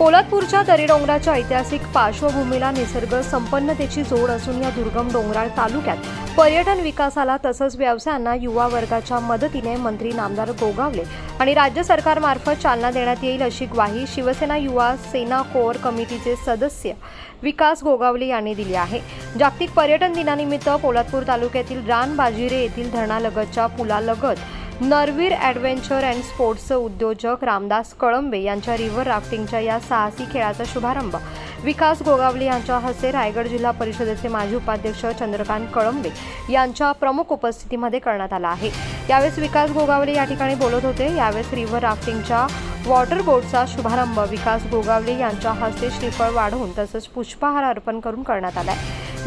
पोलादपूरच्या दरीडोंगराच्या ऐतिहासिक पार्श्वभूमीला निसर्ग संपन्नतेची जोड असून या दुर्गम डोंगराळ तालुक्यात पर्यटन विकासाला तसंच व्यवसायांना युवा वर्गाच्या मदतीने मंत्री नामदार गोगावले आणि राज्य सरकारमार्फत चालना देण्यात येईल अशी ग्वाही शिवसेना युवा सेना कोअर कमिटीचे सदस्य विकास गोगावले यांनी दिली आहे. जागतिक पर्यटन दिनानिमित्त पोलादपूर तालुक्यातील रानबाजिरे येथील धरणालगतच्या पुलालगत नरवीर ॲडव्हेंचर अँड स्पोर्ट्सचे उद्योजक रामदास कळंबे यांच्या रिव्हर राफ्टिंगच्या या साहसी खेळाचा शुभारंभ. विकास गोगावले यांच्या हस्ते रायगड जिल्हा परिषदेचे माजी उपाध्यक्ष चंद्रकांत कळंबे यांच्या प्रमुख उपस्थितीमध्ये करण्यात आला आहे. यावेळेस विकास गोगावले या ठिकाणी बोलत होते. यावेळेस रिव्हर राफ्टिंगच्या वॉटर बोटचा शुभारंभ विकास गोगावले यांच्या हस्ते श्रीफळ वाढवून तसंच पुष्पहार अर्पण करून करण्यात आला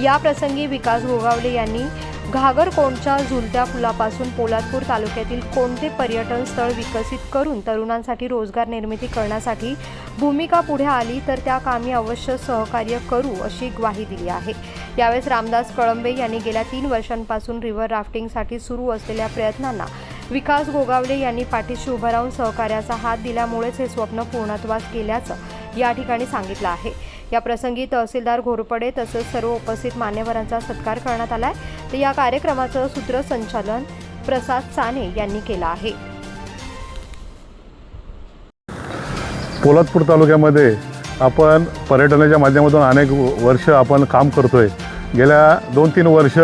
या प्रसंगी विकास गोगावले यांनी घागरकोंडच्या झुलत्या पुलापासून पोलादपूर तालुक्यातील कोणते पर्यटन स्थळ विकसित करून तरुणांसाठी रोजगार निर्मिती करण्यासाठी भूमिका पुढे आली तर त्या कामी अवश्य सहकार्य करू अशी ग्वाही दिली आहे. यावेळेस रामदास कळंबे यांनी गेल्या तीन वर्षांपासून रिव्हर राफ्टिंगसाठी सुरू असलेल्या प्रयत्नांना विकास गोगावले यांनी पाठीशी उभं राहून सहकार्याचा हात दिल्यामुळेच हे स्वप्न पूर्णत्वास केल्याचं या ठिकाणी सांगितलं आहे. या प्रसंगी तहसीलदार घोरपडे तसंच सर्व उपस्थित मान्यवरांचा सत्कार करण्यात आला आहे. तर या कार्यक्रमाचं सूत्रसंचालन प्रसाद साने यांनी केलं आहे. पोलादपूर तालुक्यामध्ये आपण पर्यटनाच्या माध्यमातून अनेक वर्ष आपण काम करतोय. गेल्या दोन तीन वर्ष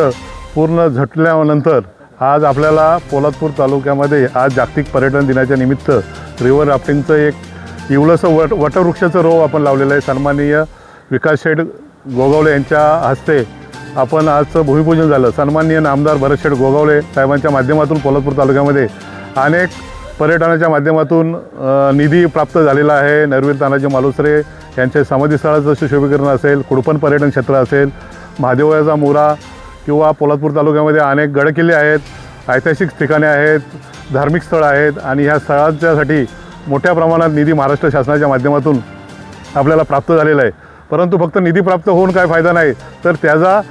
पूर्ण झटल्यानंतर आज आपल्याला पोलादपूर तालुक्यामध्ये आज जागतिक पर्यटन दिनाच्या निमित्त रिव्हर राफ्टिंगचं एक इवलंसं वट वटवृक्षाचं रोव आपण लावलेलं आहे. सन्माननीय विकास शेठ गोगावले यांच्या हस्ते आपण आजचं भूमिपूजन झालं. सन्माननीय नामदार भरत शेठ गोगावले साहेबांच्या माध्यमातून कोल्हापूर तालुक्यामध्ये अनेक पर्यटनाच्या माध्यमातून निधी प्राप्त झालेला आहे. नरवीर तानाजी मालुसरे यांच्या समाधीस्थळाचं सुशोभीकरण असेल कुडपण पर्यटन क्षेत्र असेल महादेवाचा मोरा किंवा पोलादपूर तालुक्यामध्ये अनेक गडकिल्ले आहेत ऐतिहासिक ठिकाणे आहेत धार्मिक स्थळं आहेत आणि ह्या स्थळांच्यासाठी मोठ्या प्रमाणात निधी महाराष्ट्र शासनाच्या माध्यमातून आपल्याला प्राप्त झालेला आहे. परंतु फक्त निधी प्राप्त होऊन काय फायदा नाही. तर त्याचा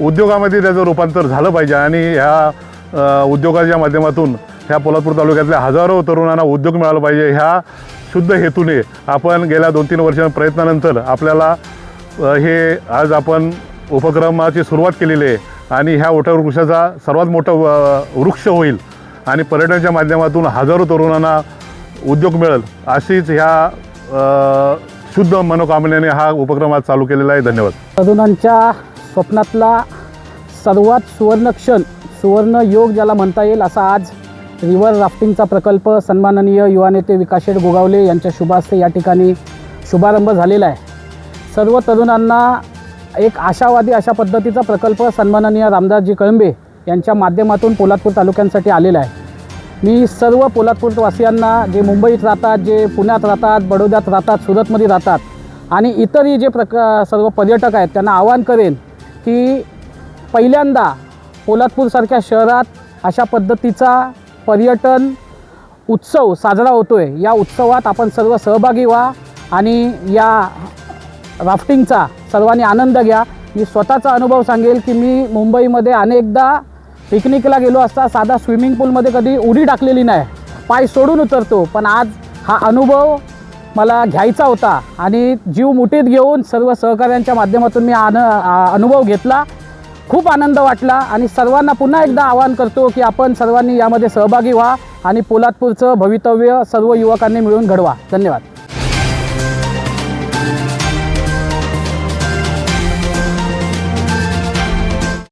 उद्योगामध्ये त्याचं रूपांतर झालं पाहिजे आणि ह्या उद्योगाच्या माध्यमातून ह्या पोलादपूर तालुक्यातल्या हजारो तरुणांना उद्योग मिळाला पाहिजे ह्या शुद्ध हेतूने आपण गेल्या दोन तीन वर्षां प्रयत्नानंतर आपल्याला हे आज आपण उपक्रमाची सुरुवात केलेली आहे आणि ह्या वृक्षाचा सर्वात मोठा वृक्ष होईल आणि पर्यटनाच्या माध्यमातून हजारो तरुणांना उद्योग मिळेल अशीच ह्या शुद्ध मनोकामनेने हा उपक्रम आज चालू केलेला आहे. धन्यवाद. तरुणांच्या स्वप्नातला सर्वात सुवर्ण क्षण सुवर्ण योग ज्याला म्हणता येईल असा आज रिव्हर राफ्टिंगचा प्रकल्प सन्माननीय युवा नेते विकाशेठ गोगावले यांच्या शुभास्ते या ठिकाणी शुभारंभ झालेला आहे. सर्व तरुणांना एक आशावादी अशा पद्धतीचा प्रकल्प सन्माननीय रामदासजी कळंबे यांच्या माध्यमातून पोलादपूर तालुक्यांसाठी आलेला आहे. मी सर्व पोलादपूरवासियांना जे मुंबईत राहतात जे पुण्यात राहतात बडोद्यात राहतात सुरतमध्ये राहतात आणि इतरही जे प्रक सर्व पर्यटक आहेत त्यांना आवाहन करेन की पहिल्यांदा पोलादपूरसारख्या शहरात अशा पद्धतीचा पर्यटन उत्सव साजरा होतो आहे या उत्सवात आपण सर्व सहभागी व्हा आणि या राफ्टिंगचा सर्वांनी आनंद घ्या. मी स्वतःचा अनुभव सांगेल की मी मुंबईमध्ये अनेकदा पिकनिकला गेलो असता साधा स्विमिंग पूलमध्ये कधी उडी टाकलेली नाही. पाय सोडून उतरतो पण आज हा अनुभव मला घ्यायचा होता आणि जीव मुठीत घेऊन सर्व सहकाऱ्यांच्या माध्यमातून मी आन अनुभव घेतला. खूप आनंद वाटला आणि सर्वांना पुन्हा एकदा आवाहन करतो की आपण सर्वांनी यामध्ये सहभागी व्हा आणि पोलादपूरचं भवितव्य सर्व युवकांनी मिळून घडवा. धन्यवाद.